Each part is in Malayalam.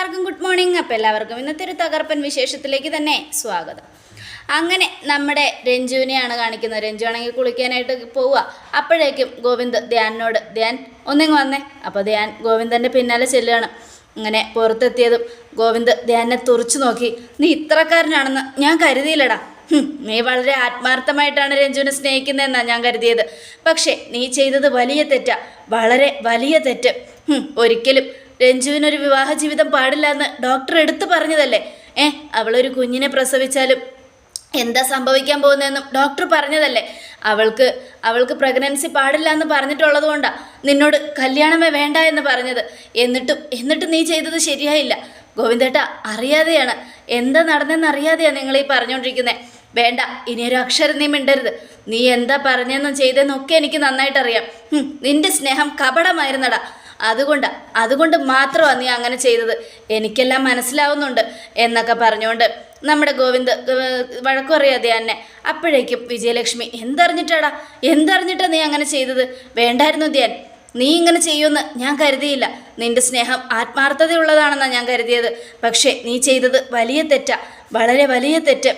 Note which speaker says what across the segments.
Speaker 1: എല്ലാവർക്കും ഗുഡ് മോർണിംഗ്. അപ്പോൾ എല്ലാവർക്കും ഇന്നത്തെ ഒരു തകർപ്പൻ വിശേഷത്തിലേക്ക് തന്നെ സ്വാഗതം. അങ്ങനെ നമ്മുടെ രഞ്ജുവിനെയാണ് കാണിക്കുന്നത്. രഞ്ജു ആണെങ്കിൽ കുളിക്കാനായിട്ട് പോവുക. അപ്പോഴേക്കും ഗോവിന്ദ് ധ്യാനിനോട് ധ്യാൻ ഒന്നിങ്ങ് വന്നേ. അപ്പോൾ ധ്യാൻ ഗോവിന്ദന്റെ പിന്നാലെ ചെല്ലുകയാണ്. അങ്ങനെ പുറത്തെത്തിയതും ഗോവിന്ദ് ധ്യാനെ തുറച്ചു നോക്കി. നീ ഇത്രക്കാരനാണെന്ന് ഞാൻ കരുതിയില്ലടാ. നീ വളരെ ആത്മാർത്ഥമായിട്ടാണ് രഞ്ജുവിനെ സ്നേഹിക്കുന്നതെന്നാണ് ഞാൻ കരുതിയത്. പക്ഷേ നീ ചെയ്തത് വലിയ തെറ്റാ. വളരെ വലിയ തെറ്റ്. ഒരിക്കലും രഞ്ജുവിനൊരു വിവാഹ ജീവിതം പാടില്ല എന്ന് ഡോക്ടർ എടുത്തു പറഞ്ഞതല്ലേ? ഏ അവളൊരു കുഞ്ഞിനെ പ്രസവിച്ചാലും എന്താ സംഭവിക്കാൻ പോകുന്നതെന്നും ഡോക്ടർ പറഞ്ഞതല്ലേ? അവൾക്ക് അവൾക്ക് പ്രഗ്നൻസി പാടില്ല എന്ന് പറഞ്ഞിട്ടുള്ളത് കൊണ്ടാ നിന്നോട് കല്യാണമേ വേണ്ട എന്ന് പറഞ്ഞത്. എന്നിട്ടും എന്നിട്ടും നീ ചെയ്തത് ശരിയായില്ല. ഗോവിന്ദേട്ട അറിയാതെയാണ്. എന്താ നടന്നെന്ന് അറിയാതെയാണ് നിങ്ങൾ ഈ പറഞ്ഞുകൊണ്ടിരിക്കുന്നത് വേണ്ട ഇനിയൊരു അക്ഷരം നീ മിണ്ടരുത്. നീ എന്താ പറഞ്ഞെന്നും ചെയ്തതെന്നൊക്കെ എനിക്ക് നന്നായിട്ടറിയാം. നിന്റെ സ്നേഹം കപടമായിരുന്നടാ. അതുകൊണ്ട് അതുകൊണ്ട് മാത്രമാണ് നീ അങ്ങനെ ചെയ്തത്. എനിക്കെല്ലാം മനസ്സിലാവുന്നുണ്ട് എന്നൊക്കെ പറഞ്ഞുകൊണ്ട് നമ്മുടെ ഗോവിന്ദ് വഴക്കു പറയാതെ തന്നെ അപ്പോഴേക്കും വിജയലക്ഷ്മി എന്തറിഞ്ഞിട്ടാടാ? എന്തറിഞ്ഞിട്ടാ നീ അങ്ങനെ ചെയ്തത്? വേണ്ടായിരുന്നു ധ്യാൻ. നീ ഇങ്ങനെ ചെയ്യുമെന്ന് ഞാൻ കരുതിയില്ല. നിന്റെ സ്നേഹം ആത്മാർത്ഥതയുള്ളതാണെന്നാണ് ഞാൻ കരുതിയത്. പക്ഷേ നീ ചെയ്തത് വലിയ തെറ്റാ. വളരെ വലിയ തെറ്റ്.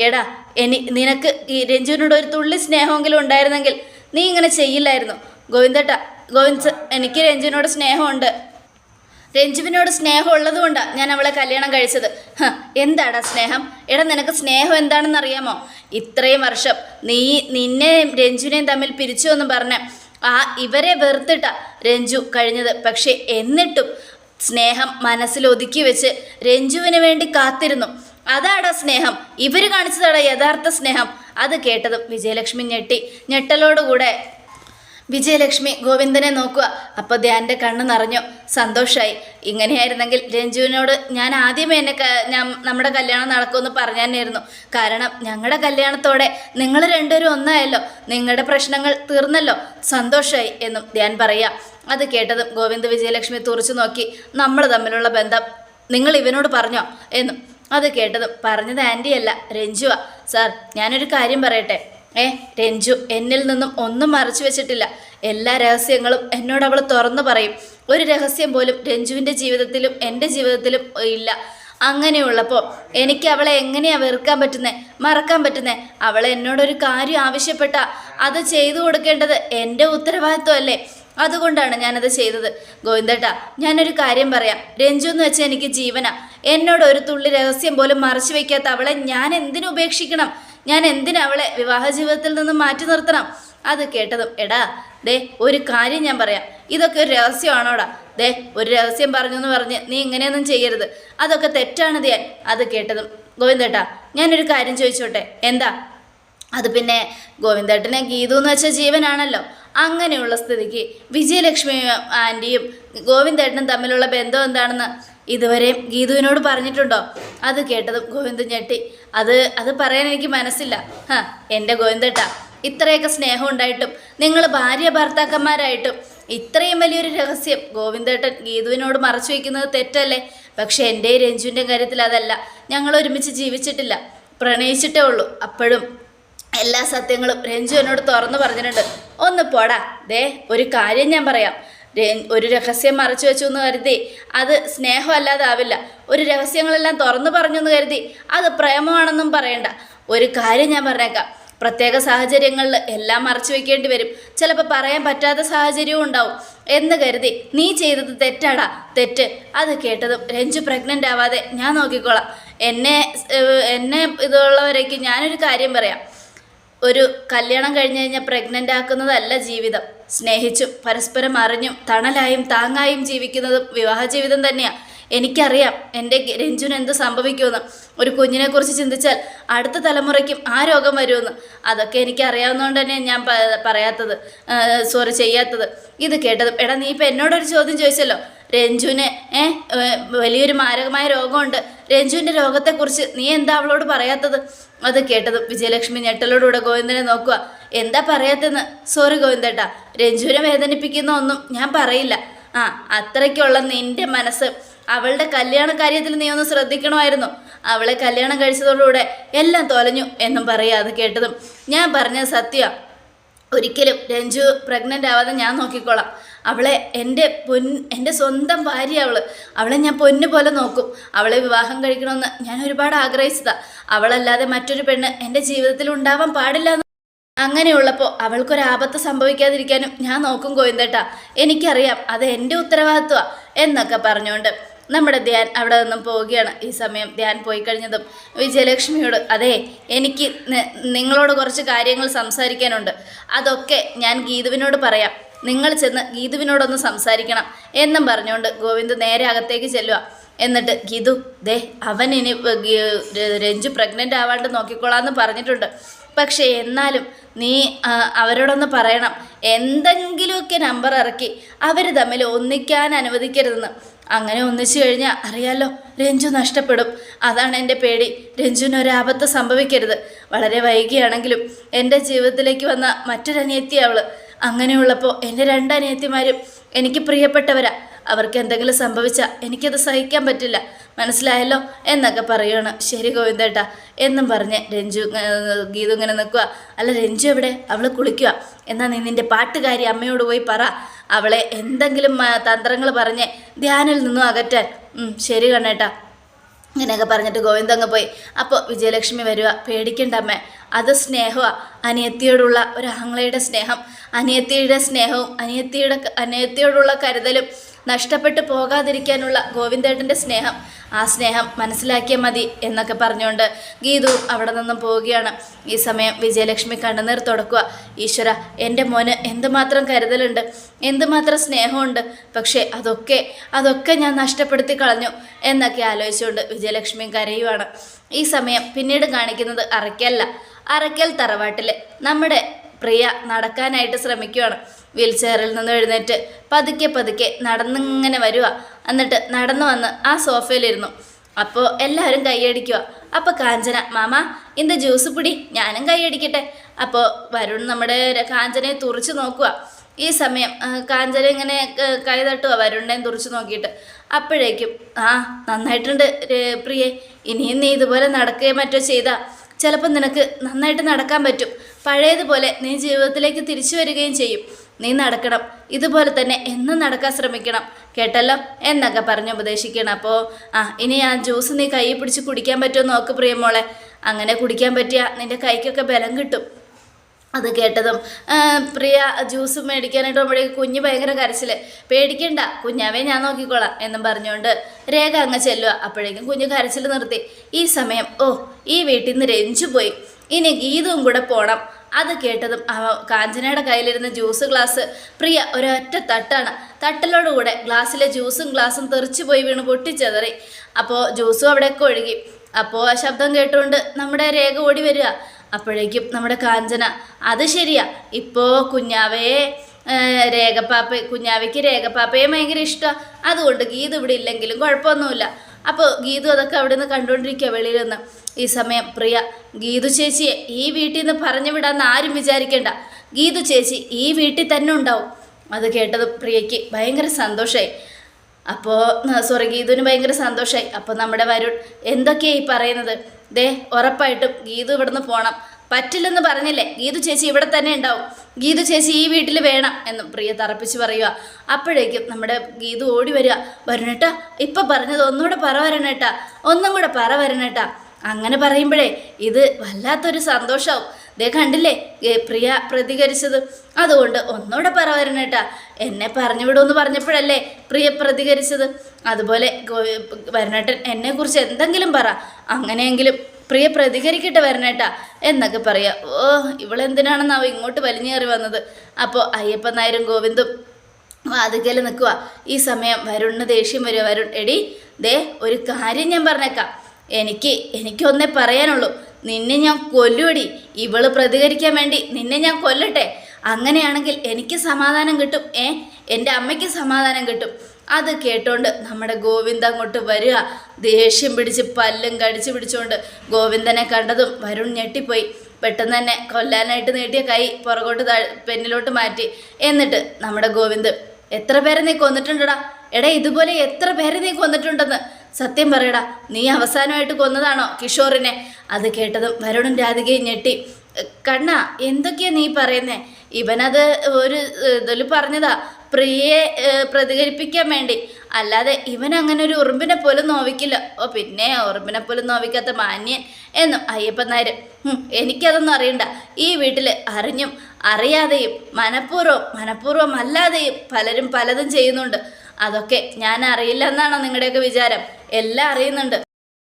Speaker 1: എടാ എനി നിനക്ക് ഈ രഞ്ജുവിനോട് ഒരു തുള്ളി സ്നേഹമെങ്കിലും ഉണ്ടായിരുന്നെങ്കിൽ നീ ഇങ്ങനെ ചെയ്യില്ലായിരുന്നു. ഗോവിന്ദട്ട ഗോവിന്ദ് എനിക്ക് രഞ്ജുവിനോട് സ്നേഹമുണ്ട്. രഞ്ജുവിനോട് സ്നേഹം ഉള്ളതുകൊണ്ടാണ് ഞാൻ അവളെ കല്യാണം കഴിച്ചത്. എന്താടാ സ്നേഹം? എടാ നിനക്ക് സ്നേഹം എന്താണെന്ന് അറിയാമോ ഇത്രയും വർഷം നീ നിന്നെയും രഞ്ജുവിനെയും തമ്മിൽ പിരിച്ചു എന്ന് പറഞ്ഞ ആ ഇവരെ വെറുത്തിട്ട രഞ്ജു കഴിഞ്ഞത്. പക്ഷേ എന്നിട്ടും സ്നേഹം മനസ്സിൽ ഒതുക്കി വെച്ച് രഞ്ജുവിന് വേണ്ടി കാത്തിരുന്നു. അതാടാ സ്നേഹം? ഇവർ കാണിച്ചതാടാ യഥാർത്ഥ സ്നേഹം. അത് കേട്ടതും വിജയലക്ഷ്മി ഞെട്ടി. ഞെട്ടലോടുകൂടെ വിജയലക്ഷ്മി ഗോവിന്ദനെ നോക്കുക. അപ്പോൾ ധ്യാന്റെ കണ്ണ് നിറഞ്ഞു. സന്തോഷമായി ഇങ്ങനെയായിരുന്നെങ്കിൽ രഞ്ജുവിനോട് ഞാൻ ആദ്യമേ എന്നെ ഞാൻ നമ്മുടെ കല്യാണം നടക്കുമെന്ന് പറഞ്ഞു തന്നെയായിരുന്നു കാരണം ഞങ്ങളുടെ കല്യാണത്തോടെ നിങ്ങൾ രണ്ടുപേരും ഒന്നായല്ലോ. നിങ്ങളുടെ പ്രശ്നങ്ങൾ തീർന്നല്ലോ. സന്തോഷമായി എന്നും ധ്യാൻ പറയാം. അത് കേട്ടതും ഗോവിന്ദ് വിജയലക്ഷ്മി തുറച്ചു നോക്കി. നമ്മൾ തമ്മിലുള്ള ബന്ധം നിങ്ങൾ ഇവനോട് പറഞ്ഞോ എന്നും. അത് കേട്ടതും പറഞ്ഞത് ആന്റിയല്ല രഞ്ജുവാ. സാർ ഞാനൊരു കാര്യം പറയട്ടെ? ഏ രഞ്ജു എന്നിൽ നിന്നും ഒന്നും മറച്ചു വെച്ചിട്ടില്ല. എല്ലാ രഹസ്യങ്ങളും എന്നോട് അവൾ തുറന്നു പറയും. ഒരു രഹസ്യം പോലും രഞ്ജുവിന്റെ ജീവിതത്തിലും എന്റെ ജീവിതത്തിലും ഇല്ല. അങ്ങനെയുള്ളപ്പോൾ എനിക്ക് അവളെ എങ്ങനെയാണ് വെറുക്കാൻ പറ്റുന്നത് മറക്കാൻ പറ്റുന്നത് അവൾ എന്നോടൊരു കാര്യം ആവശ്യപ്പെട്ട അത് ചെയ്തു കൊടുക്കേണ്ടത് എന്റെ ഉത്തരവാദിത്വമല്ലേ? അതുകൊണ്ടാണ് ഞാനത് ചെയ്തത്. ഗോവിന്ദേട്ടാ ഞാനൊരു കാര്യം പറയാം. രഞ്ജു എന്ന് വെച്ചാൽ എനിക്ക് ജീവന. എന്നോട് ഒരു തുള്ളി രഹസ്യം പോലും മറച്ചു വയ്ക്കാത്ത അവളെ ഞാൻ എന്തിനു ഉപേക്ഷിക്കണം? ഞാൻ എന്തിനാ അവളെ വിവാഹ ജീവിതത്തിൽ നിന്ന് മാറ്റി നിർത്തണം? അത് കേട്ടതും എടാ ദേ ഒരു കാര്യം ഞാൻ പറയാം. ഇതൊക്കെ ഒരു രഹസ്യമാണോടാ? ദേ ഒരു രഹസ്യം പറഞ്ഞു എന്ന് പറഞ്ഞ് നീ ഇങ്ങനെയൊന്നും ചെയ്യരുത്. അതൊക്കെ തെറ്റാണ് ധ്യാൻ അത് കേട്ടതും. ഗോവിന്ദേട്ടാ ഞാനൊരു കാര്യം ചോദിച്ചോട്ടെ? എന്താ? അത് പിന്നെ ഗോവിന്ദേട്ടനെ ഗീതു എന്ന് വെച്ച ജീവനാണല്ലോ. അങ്ങനെയുള്ള സ്ഥിതിക്ക് വിജയലക്ഷ്മി ആന്റിയും ഗോവിന്ദേട്ടനും തമ്മിലുള്ള ബന്ധം എന്താണെന്ന് ഇതുവരെയും ഗീതുവിനോട് പറഞ്ഞിട്ടുണ്ടോ? അത് കേട്ടതും ഗോവിന്ദൻ ഞെട്ടി. അത് അത് പറയാൻ എനിക്ക് മനസ്സില്ല. ഹാ എന്റെ ഗോവിന്ദേട്ടാ ഇത്രയൊക്കെ സ്നേഹം ഉണ്ടായിട്ടും നിങ്ങൾ ഭാര്യ ഭർത്താക്കന്മാരായിട്ടും ഇത്രയും വലിയൊരു രഹസ്യം ഗോവിന്ദേട്ടൻ ഗീതുവിനോട് മറച്ചു വയ്ക്കുന്നത് തെറ്റല്ലേ? പക്ഷേ എന്റെ രഞ്ജുവിന്റെ കാര്യത്തിൽ അതല്ല. ഞങ്ങൾ ഒരുമിച്ച് ജീവിച്ചിട്ടില്ല. പ്രണയിച്ചിട്ടേ ഉള്ളൂ. അപ്പോഴും എല്ലാ സത്യങ്ങളും രഞ്ജു എന്നോട് തുറന്നു പറഞ്ഞിട്ടുണ്ട്. ഒന്ന് പോടാ. ദേ ഒരു കാര്യം ഞാൻ പറയാം. ഒരു രഹസ്യം മറച്ചു വെച്ചു എന്ന് കരുതി. അത് സ്നേഹമല്ലാതാവില്ല. ഒരു രഹസ്യങ്ങളെല്ലാം തുറന്നു പറഞ്ഞു എന്ന് കരുതി. അത് പ്രേമമാണെന്നും പറയണ്ട. ഒരു കാര്യം ഞാൻ പറഞ്ഞേക്കാം. പ്രത്യേക സാഹചര്യങ്ങളിൽ എല്ലാം മറച്ചു വെക്കേണ്ടി വരും. ചിലപ്പോൾ പറയാൻ പറ്റാത്ത സാഹചര്യവും ഉണ്ടാവും. എന്ന് കരുതി. നീ ചെയ്തത് തെറ്റാടാ. തെറ്റ്. അത് കേട്ടതും രഞ്ജു പ്രഗ്നന്റ് ആവാതെ ഞാൻ നോക്കിക്കോളാം. എന്നെ എന്നെ ഇതുള്ളവരേക്ക് ഞാനൊരു കാര്യം പറയാം. ഒരു കല്യാണം കഴിഞ്ഞ് കഴിഞ്ഞാൽ പ്രഗ്നന്റ് ആക്കുന്നതല്ല ജീവിതം. സ്നേഹിച്ചും പരസ്പരം അറിഞ്ഞും തണലായും താങ്ങായും ജീവിക്കുന്നതും വിവാഹ ജീവിതം തന്നെയാണ് എനിക്കറിയാം എന്റെ രഞ്ജുന് എന്ത് സംഭവിക്കുമെന്ന്. ഒരു കുഞ്ഞിനെക്കുറിച്ച് ചിന്തിച്ചാൽ അടുത്ത തലമുറയ്ക്കും ആ രോഗം വരുമെന്ന്. അതൊക്കെ എനിക്ക് അറിയാവുന്നതുകൊണ്ട് തന്നെ ഞാൻ പറയാത്തത്. സോറി ചെയ്യാത്തത്. ഇത് കേട്ടത് എടാ നീ ഇപ്പം എന്നോടൊരു ചോദ്യം ചോദിച്ചല്ലോ. രഞ്ജുവിന് വലിയൊരു മാരകമായ രോഗമുണ്ട്. രഞ്ജുവിന്റെ രോഗത്തെക്കുറിച്ച് നീ എന്താ അവളോട് പറയാത്തത്? അത് കേട്ടത് വിജയലക്ഷ്മി ഞെട്ടലോടുകൂടെ ഗോവിന്ദനെ നോക്കുക. എന്താ പറയാത്തെന്ന്? സോറി ഗോവിന്ദേട്ടാ. രഞ്ജുവിനെ വേദനിപ്പിക്കുന്ന ഒന്നും ഞാൻ പറയില്ല. ആ അത്രയ്ക്കുള്ള നിന്റെ മനസ്സ് അവളുടെ കല്യാണ കാര്യത്തിൽ നീ ഒന്ന് ശ്രദ്ധിക്കണമായിരുന്നു. അവളെ കല്യാണം കഴിച്ചതോടുകൂടെ എല്ലാം തൊലഞ്ഞു എന്നും പറയാ അത് കേട്ടതും. ഞാൻ പറഞ്ഞത് സത്യം ഒരിക്കലും രഞ്ജു പ്രഗ്നന്റ് ആവാതെ ഞാൻ നോക്കിക്കോളാം. അവളെ എന്റെ പൊൻ എന്റെ സ്വന്തം ഭാര്യ അവൾ അവളെ ഞാൻ പൊന്നു പോലെ നോക്കും. അവളെ വിവാഹം കഴിക്കണമെന്ന് ഞാൻ ഒരുപാട് ആഗ്രഹിച്ചതാണ് അവളല്ലാതെ മറ്റൊരു പെണ്ണ് എന്റെ ജീവിതത്തിൽ ഉണ്ടാവാൻ പാടില്ല അങ്ങനെയുള്ളപ്പോൾ അവൾക്കൊരാപത്ത് സംഭവിക്കാതിരിക്കാനും ഞാൻ നോക്കും ഗോവിന്ദേട്ടാ. എനിക്കറിയാം അത് എന്റെ ഉത്തരവാദിത്വമാണ് എന്നൊക്കെ പറഞ്ഞുകൊണ്ട് നമ്മുടെ ധ്യാൻ അവിടെ നിന്നും പോവുകയാണ്. ഈ സമയം ധ്യാൻ പോയി കഴിഞ്ഞതും വിജയലക്ഷ്മിയോട് അതെ എനിക്ക് നിങ്ങളോട് കുറച്ച് കാര്യങ്ങൾ സംസാരിക്കാനുണ്ട്. അതൊക്കെ ഞാൻ ഗീതുവിനോട് പറയാം. നിങ്ങൾ ചെന്ന് ഗീതുവിനോടൊന്ന് സംസാരിക്കണം എന്നും പറഞ്ഞുകൊണ്ട് ഗോവിന്ദ് നേരെ അകത്തേക്ക് ചെല്ലുക എന്നിട്ട് ഗീതു ദേ അവൻ ഇനി രഞ്ജു പ്രഗ്നന്റ് ആവാണ്ട് നോക്കിക്കോളാന്ന് പറഞ്ഞിട്ടുണ്ട്. പക്ഷേ എന്നാലും നീ അവരോടൊന്ന് പറയണം. എന്തെങ്കിലുമൊക്കെ നമ്പർ ഇറക്കി അവർ തമ്മിൽ ഒന്നിക്കാൻ അനുവദിക്കരുതെന്ന്. അങ്ങനെ ഒന്നിച്ചു കഴിഞ്ഞാൽ അറിയാലോ രഞ്ജു നഷ്ടപ്പെടും. അതാണ് എന്റെ പേടി. രഞ്ജുവിന് ഒരാപത്ത് സംഭവിക്കരുത്. വളരെ വൈകിയാണെങ്കിലും എന്റെ ജീവിതത്തിലേക്ക് വന്ന മറ്റൊരനിയത്തി അവൾ. അങ്ങനെയുള്ളപ്പോൾ എന്റെ രണ്ടനിയത്തിമാരും എനിക്ക് പ്രിയപ്പെട്ടവരാ. അവർക്ക് എന്തെങ്കിലും സംഭവിച്ചാൽ എനിക്കത് സഹിക്കാൻ പറ്റില്ല. മനസ്സിലായല്ലോ? എന്നൊക്കെ പറയണം. ശരി ഗോവിന്ദേട്ടാ. എന്നും പറഞ്ഞ് രഞ്ജു ഗീതു ഇങ്ങനെ നിൽക്കുക അല്ല രഞ്ജു എവിടെ? അവൾ കുളിക്കുക എന്നാൽ നീ നിന്റെ പാട്ടുകാരി അമ്മയോട് പോയി പറ. അവളെ എന്തെങ്കിലും തന്ത്രങ്ങൾ പറഞ്ഞ് ധ്യാനിൽ നിന്നും അകറ്റാൻ. ശരി കണ്ണേട്ടാ. ഇങ്ങനെയൊക്കെ പറഞ്ഞിട്ട് ഗോവിന്ദ അങ്ങ് പോയി. അപ്പോൾ വിജയലക്ഷ്മി വരിക പേടിക്കണ്ട അമ്മേ. അത് സ്നേഹമാണ് അനിയത്തിയോടുള്ള ഒരു ആംഗ്ലയുടെ സ്നേഹം. അനിയത്തിയുടെ സ്നേഹവും അനിയത്തിയുടെ അനിയത്തിയോടുള്ള കരുതലും നഷ്ടപ്പെട്ടു പോകാതിരിക്കാനുള്ള ഗോവിന്ദേട്ടന്റെ സ്നേഹം. ആ സ്നേഹം മനസ്സിലാക്കിയാൽ മതി എന്നൊക്കെ പറഞ്ഞുകൊണ്ട് ഗീതു അവിടെ നിന്നും പോവുകയാണ്. ഈ സമയം വിജയലക്ഷ്മി കണ്ണുനീർ തുടക്കുക. ഈശ്വര എന്റെ മോന് എന്തുമാത്രം കരുതലുണ്ട്. എന്തുമാത്രം സ്നേഹമുണ്ട്. പക്ഷേ അതൊക്കെ അതൊക്കെ ഞാൻ നഷ്ടപ്പെടുത്തി കളഞ്ഞു എന്നൊക്കെ ആലോചിച്ചുകൊണ്ട് വിജയലക്ഷ്മി കരയുവാണ്. ഈ സമയം പിന്നീട് കാണിക്കുന്നത് അറയ്ക്കല്ല അറയ്ക്കൽ തറവാട്ടിൽ നമ്മുടെ പ്രിയ നടക്കാനായിട്ട് ശ്രമിക്കുകയാണ് വീൽ ചെയറിൽ നിന്ന് എഴുന്നേറ്റ് പതുക്കെ പതുക്കെ നടന്നിങ്ങനെ വരിക എന്നിട്ട് നടന്നു വന്ന് ആ സോഫയിലിരുന്നു. അപ്പോൾ എല്ലാവരും കൈയടിക്കുക അപ്പോൾ കാഞ്ചന മാമ ഇന്ന് ജ്യൂസ് പിടി ഞാനും കൈയടിക്കട്ടെ. അപ്പോൾ വരുൺ നമ്മുടെ കാഞ്ചനയെ തുറച്ചു നോക്കുക ഈ സമയം കാഞ്ചന ഇങ്ങനെ കൈതട്ടുക വരുണിനെയും തുറച്ചു നോക്കിയിട്ട്. അപ്പോഴേക്കും ആ നന്നായിട്ടുണ്ട് പ്രിയെ. ഇനിയും നീ ഇതുപോലെ നടക്കുകയോ മറ്റോ ചെയ്താൽ ചിലപ്പോൾ നിനക്ക് നന്നായിട്ട് നടക്കാൻ പറ്റും. പഴയതുപോലെ നീ ജീവിതത്തിലേക്ക് തിരിച്ചു വരികയും ചെയ്യും. നീ നടക്കണം. ഇതുപോലെ തന്നെ എന്നും നടക്കാൻ ശ്രമിക്കണം. കേട്ടല്ലോ? എന്നൊക്കെ പറഞ്ഞ് ഉപദേശിക്കണം. അപ്പോൾ ആ ഇനി ആ ജ്യൂസ് നീ കൈ പിടിച്ച് കുടിക്കാൻ പറ്റുമോ നോക്ക് പ്രിയമോളെ അങ്ങനെ കുടിക്കാൻ പറ്റിയ നിന്റെ കൈക്കൊക്കെ ബലം കിട്ടും. അത് കേട്ടതും പ്രിയ ജ്യൂസ് മേടിക്കാനായിട്ട് പോകുമ്പോഴേക്ക് കുഞ്ഞ് ഭയങ്കര കരച്ചിൽ പേടിക്കണ്ട കുഞ്ഞാവേ ഞാൻ നോക്കിക്കോളാം എന്നും പറഞ്ഞുകൊണ്ട് രേഖ അങ്ങ് ചെല്ലുക അപ്പോഴേക്കും കുഞ്ഞ് കരച്ചിൽ നിർത്തി. ഈ സമയം ഓ ഈ വീട്ടിൽ നിന്ന് രഞ്ജു പോയി. ഇനി ഗീതവും കൂടെ പോണം. അത് കേട്ടതും അവ കാഞ്ചനയുടെ കയ്യിലിരുന്ന ജ്യൂസ് ഗ്ലാസ് പ്രിയ ഒരൊറ്റ തട്ടാണ്. തട്ടലോടുകൂടെ ഗ്ലാസ്സിലെ ജ്യൂസും ഗ്ലാസും തെറിച്ചു പോയി വീണ് പൊട്ടിച്ചെതറി. അപ്പോൾ ജ്യൂസും അവിടെയൊക്കെ ഒഴുകി. അപ്പോൾ ആ ശബ്ദം കേട്ടുകൊണ്ട് നമ്മുടെ രേഖ ഓടി വരിക. അപ്പോഴേക്കും നമ്മുടെ കാഞ്ചന അത് ശരിയാ. ഇപ്പോൾ കുഞ്ഞാവയെ രേഖപ്പാപ്പ കുഞ്ഞാവയ്ക്ക് രേഖപ്പാപ്പയെ ഭയങ്കര ഇഷ്ടമാണ് അതുകൊണ്ട് ഗീത് ഇവിടെ ഇല്ലെങ്കിലും കുഴപ്പമൊന്നുമില്ല. അപ്പോൾ ഗീതു അതൊക്കെ അവിടെ നിന്ന് കണ്ടുകൊണ്ടിരിക്കുക വെളിയിൽ നിന്ന് ഈ സമയം പ്രിയ ഗീതു ചേച്ചിയെ ഈ വീട്ടിൽ നിന്ന് പറഞ്ഞു വിടാമെന്ന് ആരും വിചാരിക്കേണ്ട. ഗീതു ചേച്ചി ഈ വീട്ടിൽ തന്നെ ഉണ്ടാവും. അത് കേട്ടത് പ്രിയയ്ക്ക് ഭയങ്കര സന്തോഷമായി അപ്പോൾ സോറി ഗീതുവിന് ഭയങ്കര സന്തോഷമായി അപ്പോൾ നമ്മുടെ വരുൺ എന്തൊക്കെയാണ് ഈ പറയുന്നത്? ദേ ഉറപ്പായിട്ടും ഗീതു ഇവിടുന്ന് പോകണം പറ്റില്ലെന്ന് പറഞ്ഞില്ലേ? ഗീതു ചേച്ചി ഇവിടെ തന്നെ ഉണ്ടാവും. ഗീതു ചേച്ചി ഈ വീട്ടിൽ വേണം എന്ന് പ്രിയ തറപ്പിച്ച് പറയുക. അപ്പോഴേക്കും നമ്മുടെ ഗീതു ഓടി വരിക. വരണേട്ടാ ഇപ്പം പറഞ്ഞത് ഒന്നുകൂടെ പറ വരണേട്ടാ. ഒന്നും കൂടെ പറ വരണേട്ടാ. അങ്ങനെ പറയുമ്പോഴേ ഇത് വല്ലാത്തൊരു സന്തോഷമാവും ദേ കണ്ടില്ലേ? പ്രിയ പ്രതികരിച്ചത്. അതുകൊണ്ട് ഒന്നുകൂടെ പറ വരണേട്ടാ. എന്നെ പറഞ്ഞു വിടുമെന്ന് പറഞ്ഞപ്പോഴല്ലേ പ്രിയ പ്രതികരിച്ചത്. അതുപോലെ വരണേട്ടൻ എന്നെക്കുറിച്ച് എന്തെങ്കിലും പറ. അങ്ങനെയെങ്കിലും പ്രിയ പ്രതികരിക്കട്ടെ വരണേട്ടാ എന്നൊക്കെ പറയാ. ഓ ഇവളെന്തിനാണെന്നാവും ഇങ്ങോട്ട് വലിഞ്ഞേറി വന്നത്. അപ്പോൾ അയ്യപ്പൻ നായരും ഗോവിന്ദും വാതിക്കൽ നിൽക്കുക ഈ സമയം വരുണിന് ദേഷ്യം വരിക വരുൺ എടി ദേ ഒരു കാര്യം ഞാൻ പറഞ്ഞേക്കാം. എനിക്ക് എനിക്കൊന്നേ പറയാനുള്ളൂ. നിന്നെ ഞാൻ കൊല്ലുവടി. ഇവൾ പ്രതികരിക്കാൻ വേണ്ടി നിന്നെ ഞാൻ കൊല്ലട്ടെ. അങ്ങനെയാണെങ്കിൽ എനിക്ക് സമാധാനം കിട്ടും. ഏ എന്റെ അമ്മയ്ക്ക് സമാധാനം കിട്ടും. അത് കേട്ടോണ്ട് നമ്മുടെ ഗോവിന്ദ അങ്ങോട്ട് വരിക. ദേഷ്യം പിടിച്ച് പല്ലും കടിച്ചു പിടിച്ചുകൊണ്ട് ഗോവിന്ദനെ കണ്ടതും വരുൺ ഞെട്ടിപ്പോയി. പെട്ടെന്ന് തന്നെ കൊല്ലാനായിട്ട് നീട്ടിയ കൈ പുറകോട്ട് താഴ് പെന്നിലോട്ട് മാറ്റി. എന്നിട്ട് നമ്മുടെ ഗോവിന്ദ് എത്ര പേരെ നീ കൊന്നിട്ടുണ്ടടാ? എടാ ഇതുപോലെ എത്ര പേരെ നീ കൊന്നിട്ടുണ്ടെന്ന്? സത്യം പറയടാ നീ അവസാനമായിട്ട് കൊന്നതാണോ കിഷോറിനെ? അത് കേട്ടതും വരുണും രാധികയും ഞെട്ടി. കണ്ണ എന്തൊക്കെയാ നീ പറയുന്നേ? ഇവനത് ഒരു ഇതിൽ പറഞ്ഞതാ. പ്രിയയെ പ്രതികരിപ്പിക്കാൻ വേണ്ടി. അല്ലാതെ ഇവൻ അങ്ങനെ ഒരു ഉറുമ്പിനെ പോലും നോവിക്കില്ല. ഓ പിന്നെ ഉറുമ്പിനെ പോലും നോവിക്കാത്ത മാന്യൻ എന്നും അയ്യപ്പൻ നായർ എനിക്കതൊന്നും അറിയണ്ട. ഈ വീട്ടിൽ അറിഞ്ഞും അറിയാതെയും മനഃപൂർവം മനഃപൂർവം അല്ലാതെയും പലരും പലതും ചെയ്യുന്നുണ്ട്. അതൊക്കെ ഞാൻ അറിയില്ല എന്നാണോ നിങ്ങളുടെയൊക്കെ വിചാരം? എല്ലാം അറിയുന്നുണ്ട്.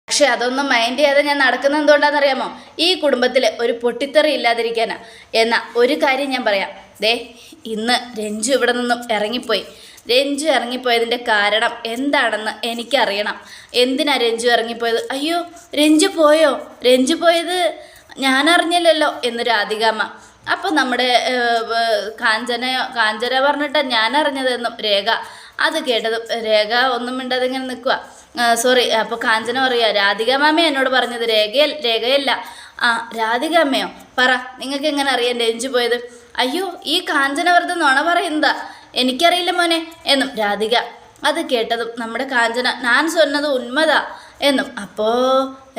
Speaker 1: പക്ഷെ അതൊന്നും മൈൻഡ് ചെയ്യാതെ ഞാൻ നടക്കുന്നത് എന്തുകൊണ്ടാണെന്നറിയാമോ? ഈ കുടുംബത്തിൽ ഒരു പൊട്ടിത്തെറി ഇല്ലാതിരിക്കാനാ. എന്നാ ഒരു കാര്യം ഞാൻ പറയാം. ദേ ഇന്ന് രഞ്ജു ഇവിടെ നിന്നും ഇറങ്ങിപ്പോയി. രഞ്ജു ഇറങ്ങിപ്പോയതിന്റെ കാരണം എന്താണെന്ന് എനിക്കറിയണം. എന്തിനാ രഞ്ജു ഇറങ്ങിപ്പോയത്? അയ്യോ രഞ്ജു പോയോ? രഞ്ജു പോയത് ഞാൻ അറിഞ്ഞില്ലല്ലോ എന്ന് രാധികാമ്മ. അപ്പം നമ്മുടെ കാഞ്ചന കാഞ്ചന പറഞ്ഞിട്ട് ഞാൻ അറിഞ്ഞതെന്നും രേഖ. അത് കേട്ടതും രേഖ ഒന്നും മിണ്ടാതെ ഇങ്ങനെ നിൽക്കുക സോറി അപ്പോൾ കാഞ്ചന പറയുക രാധിക മാമ എന്നോട് പറഞ്ഞത് രേഖയ രേഖയല്ല. ആ രാധിക അമ്മയോ പറ നിങ്ങൾക്ക് എങ്ങനെ അറിയാം രഞ്ജു പോയത്? അയ്യോ ഈ കാഞ്ചന വെറുതെ നുണ പറയുന്നതാ. എനിക്കറിയില്ല മോനെ എന്നും രാധിക അത് കേട്ടതും നമ്മുടെ കാഞ്ചന ഞാൻ സ്വന്നത് ഉന്മതാ എന്നും അപ്പോ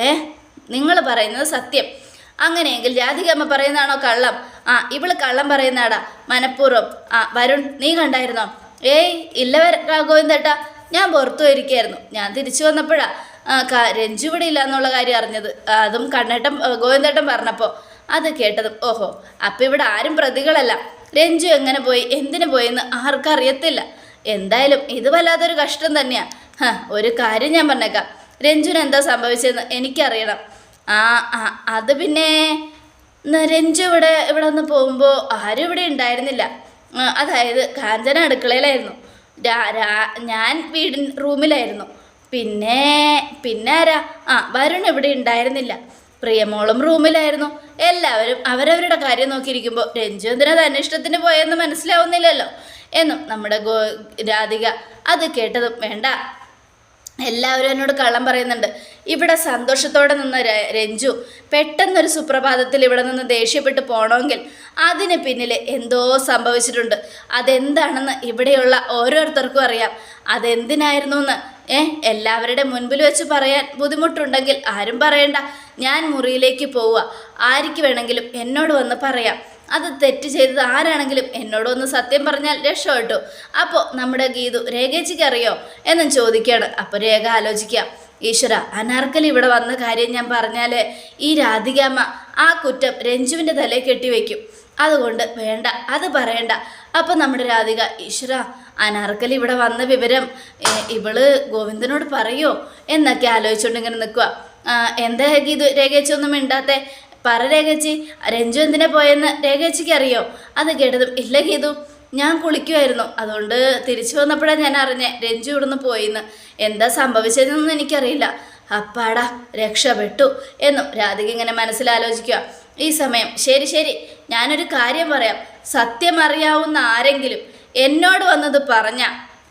Speaker 1: ഏ നിങ്ങൾ പറയുന്നത് സത്യം. അങ്ങനെയെങ്കിൽ രാധിക അമ്മ പറയുന്നതാണോ കള്ളം? ആ ഇവൾ കള്ളം പറയുന്നാടാ മനഃപൂർവം. ആ വരുൺ നീ കണ്ടായിരുന്നോ? ഏയ് ഇല്ല ഗോവിന്ദേട്ടാ ഞാൻ പുറത്തു വരിക്കായിരുന്നു ഞാൻ തിരിച്ചു വന്നപ്പോഴാ രഞ്ജു ഇവിടെ ഇല്ല എന്നുള്ള കാര്യം അറിഞ്ഞത്. അതും കണ്ണേട്ടൻ ഗോവിന്ദേട്ടൻ പറഞ്ഞപ്പോൾ അത് കേട്ടതും ഓഹോ അപ്പം ഇവിടെ ആരും പ്രതികളല്ല. രഞ്ജു എങ്ങനെ പോയി? എന്തിനു പോയെന്ന് ആർക്കും അറിയത്തില്ല എന്തായാലും ഇത് വല്ലാത്തൊരു കഷ്ടം തന്നെയാ. ഹ, ഒരു കാര്യം ഞാൻ പറഞ്ഞേക്കാം. രഞ്ജുന് എന്താ സംഭവിച്ചതെന്ന് എനിക്കറിയണം. ആ ആ അത് പിന്നെ രഞ്ജു ഇവിടെ ഇവിടെ ഒന്ന് പോകുമ്പോൾ ആരും ഇവിടെ ഉണ്ടായിരുന്നില്ല. അതായത് കാഞ്ചന അടുക്കളയിലായിരുന്നു. ഞാൻ വീടിൻ റൂമിലായിരുന്നു. പിന്നെ പിന്നെ ആരാ? ആ വരുൺ ഇവിടെ ഉണ്ടായിരുന്നില്ല. പ്രിയമോളും റൂമിലായിരുന്നു. എല്ലാവരും അവരവരുടെ കാര്യം നോക്കിയിരിക്കുമ്പോൾ രഞ്ജു എന്തിനാ തന്നെ പോയെന്ന് മനസ്സിലാവുന്നില്ലല്ലോ. എന്നും നമ്മുടെ ഗോ രാധിക അത് കേട്ടതും വേണ്ട. എല്ലാവരും എന്നോട് കള്ളം പറയുന്നുണ്ട്. ഇവിടെ സന്തോഷത്തോടെ നിന്ന രഞ്ജു പെട്ടെന്നൊരു സുപ്രഭാതത്തിൽ ഇവിടെ നിന്ന് ദേഷ്യപ്പെട്ട് പോകണമെങ്കിൽ അതിന് പിന്നിൽ എന്തോ സംഭവിച്ചിട്ടുണ്ട്. അതെന്താണെന്ന് ഇവിടെയുള്ള ഓരോരുത്തർക്കും അറിയാം. അതെന്തിനായിരുന്നു എന്ന് ഏ എല്ലാവരുടെ മുൻപിൽ വെച്ച് പറയാൻ ബുദ്ധിമുട്ടുണ്ടെങ്കിൽ ആരും പറയണ്ട. ഞാൻ മുറിയിലേക്ക് പോവുക. ആർക്ക് വേണമെങ്കിലും എന്നോട് വന്ന് പറയാം. അത് തെറ്റ് ചെയ്തത് ആരാണെങ്കിലും എന്നോട് ഒന്ന് സത്യം പറഞ്ഞാൽ രക്ഷ രക്ഷപ്പെട്ടു. അപ്പോൾ നമ്മുടെ ഗീതു രേഖേച്ചിക്ക് അറിയോ എന്നും ചോദിക്കുകയാണ്. അപ്പോൾ രേഖ ആലോചിക്കാം. ഈശ്വര അനാർക്കലി ഇവിടെ വന്ന കാര്യം ഞാൻ പറഞ്ഞാൽ ഈ രാധികാമ്മ ആ കുറ്റം രഞ്ജുവിന്റെ തലയിൽ കെട്ടിവെക്കും. അതുകൊണ്ട് വേണ്ട അത് പറയണ്ട. അപ്പം നമ്മുടെ രാധിക ഈശ്വര അനാർക്കലി ഇവിടെ വന്ന വിവരം ഇവൾ ഗോവിന്ദനോട് പറയോ? എന്നൊക്കെ ആലോചിച്ചുകൊണ്ട് ഇങ്ങനെ നിൽക്കുക എന്താ ഗീതു രേഖേച്ചി ഒന്നും മിണ്ടാത്തെ? പറ രേഖച്ചി രഞ്ജു എന്തിനാ പോയെന്ന് രേഖച്ചിക്ക് അറിയോ? അത് കേട്ടതും ഇല്ല ഗീതു ഞാൻ കുളിക്കുമായിരുന്നു അതുകൊണ്ട് തിരിച്ചു വന്നപ്പോഴാണ് ഞാൻ അറിഞ്ഞേ രഞ്ജു ഇവിടുന്ന് പോയിന്ന്. എന്താ സംഭവിച്ചതെന്നൊന്നും എനിക്കറിയില്ല. അപ്പാടാ രക്ഷപ്പെട്ടു എന്നും രാധിക ഇങ്ങനെ മനസ്സിലാലോചിക്കുക ഈ സമയം ശരി ശരി ഞാനൊരു കാര്യം പറയാം. സത്യം അറിയാവുന്ന ആരെങ്കിലും എന്നോട് വന്നത് പറഞ്ഞ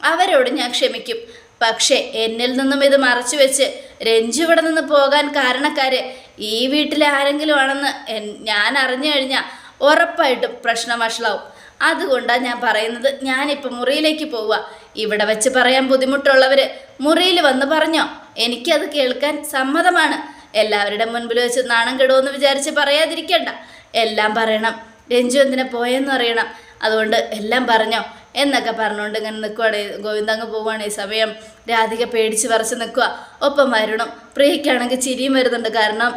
Speaker 1: അവരോട് ഞാൻ ക്ഷമിക്കും. പക്ഷേ എന്നിൽ നിന്നും ഇത് മറച്ചു വെച്ച് രഞ്ജു ഇവിടെ നിന്ന് പോകാൻ കാരണക്കാര് ഈ വീട്ടിലെ ആരെങ്കിലും ആണെന്ന് ഞാൻ അറിഞ്ഞു കഴിഞ്ഞാൽ ഉറപ്പായിട്ടും പ്രശ്നം വഷളാവും അതുകൊണ്ടാണ് ഞാൻ പറയുന്നത് ഞാനിപ്പോൾ മുറിയിലേക്ക് പോവുക. ഇവിടെ വെച്ച് പറയാൻ ബുദ്ധിമുട്ടുള്ളവർ മുറിയിൽ വന്ന് പറഞ്ഞോ. എനിക്കത് കേൾക്കാൻ സമ്മതമാണ്. എല്ലാവരുടെ മുൻപിൽ വെച്ച് നാണം കെടുമെന്ന് വിചാരിച്ച് പറയാതിരിക്കണ്ട. എല്ലാം പറയണം. രഞ്ജു എന്തിനാ പോയെന്ന് അറിയണം. അതുകൊണ്ട് എല്ലാം പറഞ്ഞോ എന്നൊക്കെ പറഞ്ഞുകൊണ്ട് ഇങ്ങനെ നിൽക്കുവാണ് ഗോവിന്ദങ്ങ് പോവുകയാണ് ഈ സമയം. രാധിക പേടിച്ച് വരച്ച് നിൽക്കുക ഒപ്പം വരുണം പ്രിയയ്ക്കാണെങ്കിൽ ചിരിയും വരുന്നുണ്ട്. കാരണം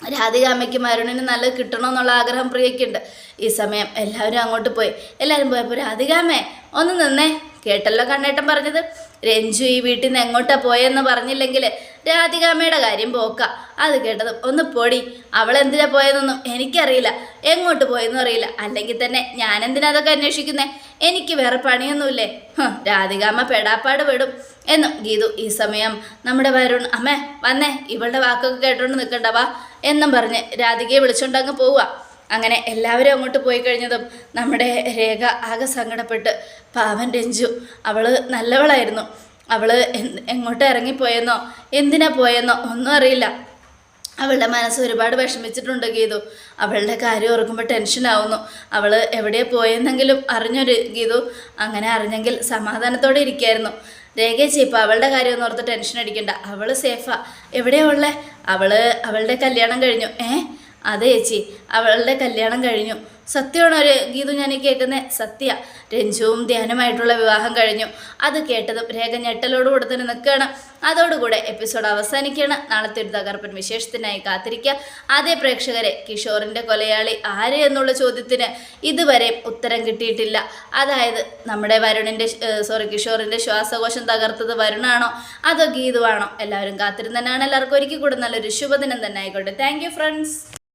Speaker 1: രാധിക അമ്മയ്ക്ക് മരുണിന് കിട്ടണം കിട്ടണമെന്നുള്ള ആഗ്രഹം പ്രിയയ്ക്കുണ്ട്. ഈ സമയം എല്ലാവരും അങ്ങോട്ട് പോയി. എല്ലാവരും പോയപ്പോൾ രാധികാമ്മേ ഒന്ന് നിന്നേ. കേട്ടല്ലോ കണ്ണേട്ടൻ പറഞ്ഞത്. രഞ്ജു ഈ വീട്ടിൽ നിന്ന് എങ്ങോട്ടാണ് പോയെന്ന് പറഞ്ഞില്ലെങ്കിൽ രാധികാമ്മയുടെ കാര്യം പോക്ക. അത് കേട്ടതും ഒന്ന് പൊടി. അവൾ എന്തിനാ പോയതെന്നൊന്നും എനിക്കറിയില്ല. എങ്ങോട്ട് പോയെന്നും അറിയില്ല. അല്ലെങ്കിൽ തന്നെ ഞാൻ എന്തിനാ അതൊക്കെ അന്വേഷിക്കുന്നേ? എനിക്ക് വേറെ പണിയൊന്നുമില്ലേ? രാധികാമ്മ പെടാപ്പാട് പെടും. എന്നും ഗീതു ഈ സമയം നമ്മുടെ വരുൺ അമ്മേ വന്നേ ഇവളുടെ വാക്കൊക്കെ കേട്ടോണ്ട് നിൽക്കണ്ട വാ എന്നും പറഞ്ഞ് രാധികയെ വിളിച്ചോണ്ടങ്ങ് പോവുക. അങ്ങനെ എല്ലാവരും അങ്ങോട്ട് പോയി കഴിഞ്ഞതും നമ്മുടെ രേഖ ആകെ സങ്കടപ്പെട്ട്. പാവൻ രഞ്ജു അവൾ നല്ലവളായിരുന്നു. എന്ത്- എങ്ങോട്ട് ഇറങ്ങിപ്പോയെന്നോ എന്തിനാ പോയെന്നോ ഒന്നും അറിയില്ല. അവളുടെ മനസ്സ് ഒരുപാട് വിഷമിച്ചിട്ടുണ്ട് ഗീതു. അവളുടെ കാര്യം ഓർക്കുമ്പോൾ ടെൻഷനാവുന്നു അവൾ എവിടെ പോയെന്നെങ്കിലും അറിഞ്ഞൊരു ഗീതു. അങ്ങനെ അറിഞ്ഞെങ്കിൽ സമാധാനത്തോടെ ഇരിക്കായിരുന്നു. രേഖേച്ചി ഇപ്പോൾ അവളുടെ കാര്യം ഒന്നും ഓർത്ത് ടെൻഷൻ അടിക്കണ്ട. അവൾ സേഫാ എവിടെയാ ഉള്ളേ? അവൾ അവളുടെ കല്യാണം കഴിഞ്ഞു. ഏ? അതെ ചേച്ചി അവളുടെ കല്യാണം കഴിഞ്ഞു. സത്യമാണ് ഒരു ഗീതു ഞാൻ കേൾക്കുന്നത് സത്യ. രഞ്ജുവും ധ്യാനമായിട്ടുള്ള വിവാഹം കഴിഞ്ഞു. അത് കേട്ടതും രേഖ ഞെട്ടലോടുകൂടെ തന്നെ നിൽക്കുകയാണ്. അതോടുകൂടെ എപ്പിസോഡ് അവസാനിക്കുകയാണ്. നാളത്തെ ഒരു തകർപ്പൻ വിശേഷത്തിനായി കാത്തിരിക്കുക. അതേ പ്രേക്ഷകരെ കിഷോറിന്റെ കൊലയാളി ആര് എന്നുള്ള ചോദ്യത്തിന് ഇതുവരെ ഉത്തരം കിട്ടിയിട്ടില്ല. അതായത് നമ്മുടെ വരുണിന്റെ സോറി കിഷോറിന്റെ ശ്വാസകോശം തകർത്തത് വരുണാണോ? അതോ ഗീതുവാണോ? എല്ലാവരും കാത്തിരുന്ന് തന്നെയാണ്. എല്ലാവർക്കും ഒരിക്കൽ കൂടെ നല്ലൊരു ശുഭദിനം തന്നെ ആയിക്കോട്ടെ. Thank friends